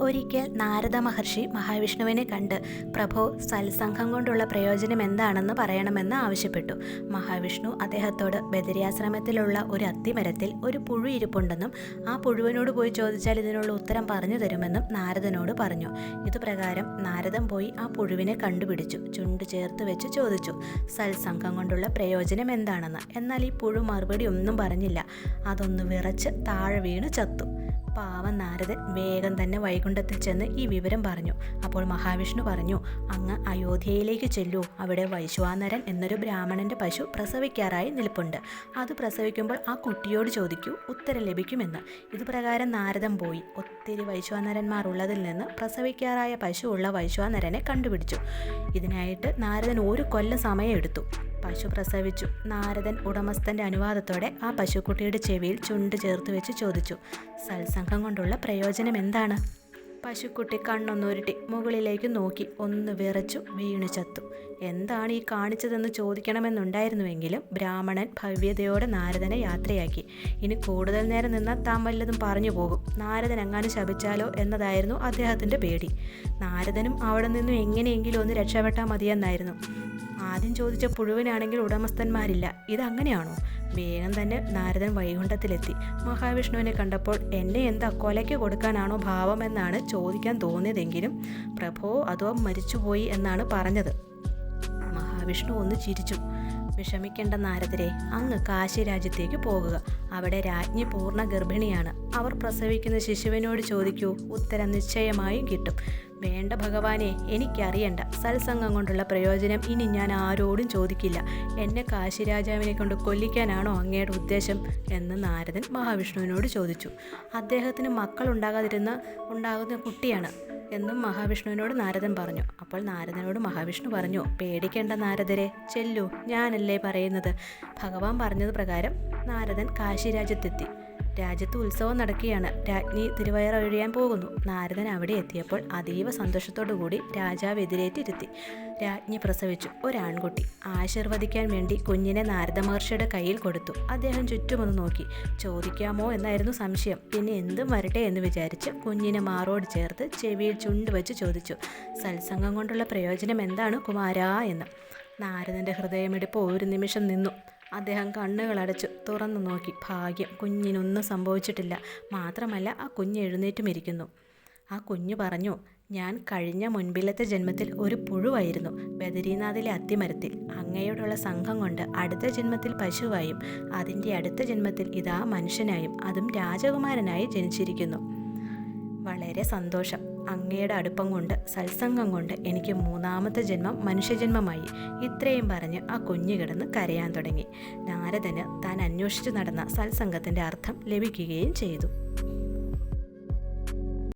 ഒരിക്കൽ നാരദ മഹർഷി മഹാവിഷ്ണുവിനെ കണ്ട് പ്രഭോ സത്സംഘം കൊണ്ടുള്ള പ്രയോജനം എന്താണെന്ന് പറയണമെന്ന് ആവശ്യപ്പെട്ടു. മഹാവിഷ്ണു അദ്ദേഹത്തോട് ബദരിയാശ്രമത്തിലുള്ള ഒരു അത്തിമരത്തിൽ ഒരു പുഴു ഇരിപ്പുണ്ടെന്നും ആ പുഴുവിനോട് പോയി ചോദിച്ചാൽ ഇതിനുള്ള ഉത്തരം പറഞ്ഞു തരുമെന്നും നാരദനോട് പറഞ്ഞു. ഇതുപ്രകാരം നാരദൻ പോയി ആ പുഴുവിനെ കണ്ടുപിടിച്ചു. ചുണ്ട് ചേർത്ത് വെച്ച് ചോദിച്ചു സത്സംഘം കൊണ്ടുള്ള പ്രയോജനം എന്താണെന്ന്? എന്നാൽ ഈ പുഴു മറുപടി ഒന്നും പറഞ്ഞില്ല. അതൊന്ന് വിറച്ച് താഴെ വീണ് ചത്തു. പാവം നാരദൻ വേഗം തന്നെ വൈകുണ്ഠത്തിൽ ചെന്ന് ഈ വിവരം പറഞ്ഞു. അപ്പോൾ മഹാവിഷ്ണു പറഞ്ഞു അങ്ങ് അയോധ്യയിലേക്ക് ചെല്ലൂ. അവിടെ വൈശ്വാനരൻ എന്നൊരു ബ്രാഹ്മണന്റെ പശു പ്രസവിക്കാറായി നിൽപ്പുണ്ട്. അത് പ്രസവിക്കുമ്പോൾ ആ കുട്ടിയോട് ചോദിക്കൂ ഉത്തരം ലഭിക്കുമെന്ന്. ഇതുപ്രകാരം നാരദൻ പോയി. ഒത്തിരി വൈശ്വാനരന്മാർ ഉള്ളതിൽ നിന്ന് പ്രസവിക്കാറായ പശു ഉള്ള വൈശ്വാനരനെ കണ്ടുപിടിച്ചു. ഇതിനായിട്ട് നാരദൻ ഒരു കൊല്ലം സമയമെടുത്തു. പശു പ്രസവിച്ചു. നാരദൻ ഉടമസ്ഥന്റെ അനുവാദത്തോടെ ആ പശുക്കുട്ടിയുടെ ചെവിയിൽ ചുണ്ട് ചേർത്ത് വെച്ച് ചോദിച്ചു സത്സംഗം കൊണ്ടുള്ള പ്രയോജനം എന്താണ്? പശുക്കുട്ടി കണ്ണൊന്നുരുട്ടി മുകളിലേക്ക് നോക്കി ഒന്ന് വിറച്ചു വീണു ചത്തു. എന്താണ് ഈ കാണിച്ചതെന്ന് ചോദിക്കണമെന്നുണ്ടായിരുന്നുവെങ്കിലും ബ്രാഹ്മണൻ ഭവ്യതയോടെ നാരദനെ യാത്രയാക്കി. ഇനി കൂടുതൽ നേരം നിന്നാൽ താൻ വല്ലതും പറഞ്ഞു പോകും. നാരദൻ എങ്ങാനും ശപിച്ചാലോ എന്നതായിരുന്നു അദ്ദേഹത്തിന്റെ പേടി. നാരദനും അവിടെ നിന്നും എങ്ങനെയെങ്കിലും ഒന്ന് രക്ഷപ്പെട്ടാൽ മതിയെന്നായിരുന്നു. ആദ്യം ചോദിച്ച പുഴുവിനാണെങ്കിൽ ഉടമസ്ഥന്മാരില്ല. ഇതങ്ങനെയാണോ വേഗം തന്നെ നാരദൻ വൈകുണ്ഠത്തിലെത്തി. മഹാവിഷ്ണുവിനെ കണ്ടപ്പോൾ എന്നെ എന്താ കൊലയ്ക്ക് കൊടുക്കാനാണോ ഭാവം എന്നാണ് ചോദിക്കാൻ തോന്നിയതെങ്കിലും പ്രഭോ അതോ മരിച്ചുപോയി എന്നാണ് പറഞ്ഞത്. മഹാവിഷ്ണു ഒന്ന് ചിരിച്ചു. വിഷമിക്കേണ്ട നാരദരെ അങ്ങ് കാശി രാജ്യത്തേക്ക് പോകുക. അവിടെ രാജ്ഞി പൂർണ ഗർഭിണിയാണ് അവർ പ്രസവിക്കുന്ന ശിശുവിനോട് ചോദിക്കൂ. ഉത്തരം നിശ്ചയമായും കിട്ടും. വേണ്ട ഭഗവാനെ എനിക്കറിയണ്ട. സത്സംഗം കൊണ്ടുള്ള പ്രയോജനം ഇനി ഞാൻ ആരോടും ചോദിക്കില്ല. എന്നെ കാശിരാജാവിനെ കൊണ്ട് കൊല്ലിക്കാനാണോ അങ്ങയുടെ ഉദ്ദേശം? എന്ന് നാരദൻ മഹാവിഷ്ണുവിനോട് ചോദിച്ചു. അദ്ദേഹത്തിന് മക്കൾ ഉണ്ടാകാതിരുന്ന ഉണ്ടാകുന്ന കുട്ടിയാണ് എന്നും മഹാവിഷ്ണുവിനോട് നാരദൻ പറഞ്ഞു. അപ്പോൾ നാരദനോട് മഹാവിഷ്ണു പറഞ്ഞു പേടിക്കേണ്ട നാരദരെ ചെല്ലു ഞാനല്ലേ പറയുന്നത്? ഭഗവാൻ പറഞ്ഞത് പ്രകാരം നാരദൻ കാശി രാജ്യത്തെത്തി രാജ്യത്ത് ഉത്സവം നടക്കുകയാണ്. രാജ്ഞി തിരുവയറൊഴിയാൻ പോകുന്നു. നാരദൻ അവിടെ എത്തിയപ്പോൾ അതീവ കൂടി രാജാവ് എതിരേറ്റിരുത്തി. രാജ്ഞി പ്രസവിച്ചു. ഒരാൺകുട്ടി. ആശീർവദിക്കാൻ വേണ്ടി കുഞ്ഞിനെ നാരദ മഹർഷിയുടെ കയ്യിൽ കൊടുത്തു. അദ്ദേഹം ചുറ്റുമൊന്ന് നോക്കി. ചോദിക്കാമോ എന്നായിരുന്നു സംശയം. പിന്നെ എന്തും വരട്ടെ എന്ന് വിചാരിച്ച് കുഞ്ഞിനെ മാറോട് ചേർത്ത് ചെവിയിൽ ചുണ്ട് വെച്ച് ചോദിച്ചു. സത്സംഗം കൊണ്ടുള്ള പ്രയോജനം എന്താണ് കുമാരാ എന്ന്. നാരദന്റെ ഹൃദയമെടുപ്പ് ഒരു നിമിഷം നിന്നു. അദ്ദേഹം കണ്ണുകളടച്ചു തുറന്നു നോക്കി. ഭാഗ്യം കുഞ്ഞിനൊന്നും സംഭവിച്ചിട്ടില്ല. മാത്രമല്ല ആ കുഞ്ഞ് എഴുന്നേറ്റും ഇരിക്കുന്നു ആ കുഞ്ഞു പറഞ്ഞു ഞാൻ കഴിഞ്ഞ മുൻപിലത്തെ ജന്മത്തിൽ ഒരു പുഴുവായിരുന്നു ബദരീനാഥിലെ അത്തിമരത്തിൽ. അങ്ങയോടുള്ള സംഘം കൊണ്ട് അടുത്ത ജന്മത്തിൽ പശുവായും അതിന്റെ അടുത്ത ജന്മത്തിൽ ഇതാ മനുഷ്യനായും അതും രാജകുമാരനായി ജനിച്ചിരിക്കുന്നു. വളരെ സന്തോഷം. അങ്ങയുടെ അടുപ്പം കൊണ്ട് സത്സംഗം കൊണ്ട് എനിക്ക് മൂന്നാമത്തെ ജന്മം മനുഷ്യജന്മമായി. ഇത്രയും പറഞ്ഞ് ആ കുഞ്ഞു കിടന്ന് കരയാൻ തുടങ്ങി. നാരദന് താൻ അന്വേഷിച്ചു നടന്ന സത്സംഗത്തിന്റെ അർത്ഥം ലഭിക്കുകയും ചെയ്തു.